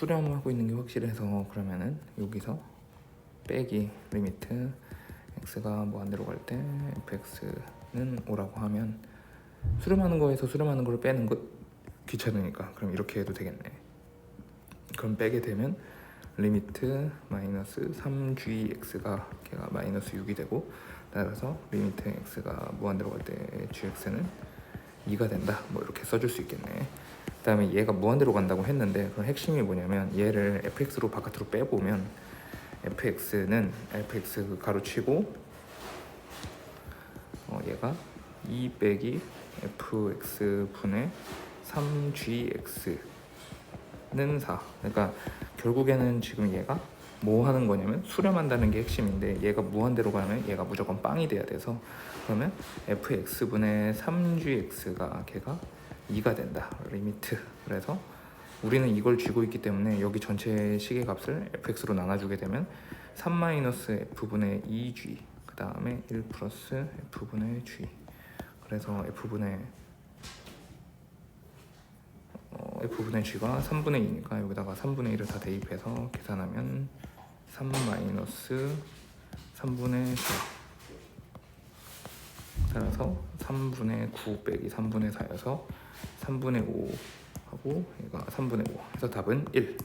수렴하고 있는 게 확실해서 그러면은 여기서 빼기 리미트 x가 무한대로 갈때 fx는 5라고 하면 수렴하는 거에서 수렴하는 걸 빼는 거 귀찮으니까 그럼 이렇게 해도 되겠네. 그럼 빼게 되면 리미트 마이너스 3gx가 걔가 마이너스 6이 되고 따라서 리미트 x가 무한대로 갈때 gx는 2가 된다. 뭐 이렇게 써줄 수 있겠네. 그 다음에 얘가 무한대로 간다고 했는데 그 핵심이 뭐냐면 얘를 fx로 바깥으로 빼보면 fx는 fx 그 가로치고 어, 얘가 2 빼기 fx 분의 3gx는 4. 그러니까 결국에는 지금 얘가 뭐 하는 거냐면 수렴한다는 게 핵심인데 얘가 무한대로 가면 얘가 무조건 빵이 돼야 돼서 그러면 fx분의 3gx가 걔가 2가 된다. 리미트. 그래서 우리는 이걸 쥐고 있기 때문에 여기 전체 시계 값을 fx로 나눠주게 되면 3-f분의 2g 그 다음에 1 플러스 f분의 g. 그래서 f분의 어, f분의 g가 3분의 2니까 여기다가 3분의 1을 다 대입해서 계산하면 3 마이너스 3분의 4 따라서 3분의 9 빼기 3분의 4여서 3분의 5 하고 얘가 3분의 5 해서 답은 1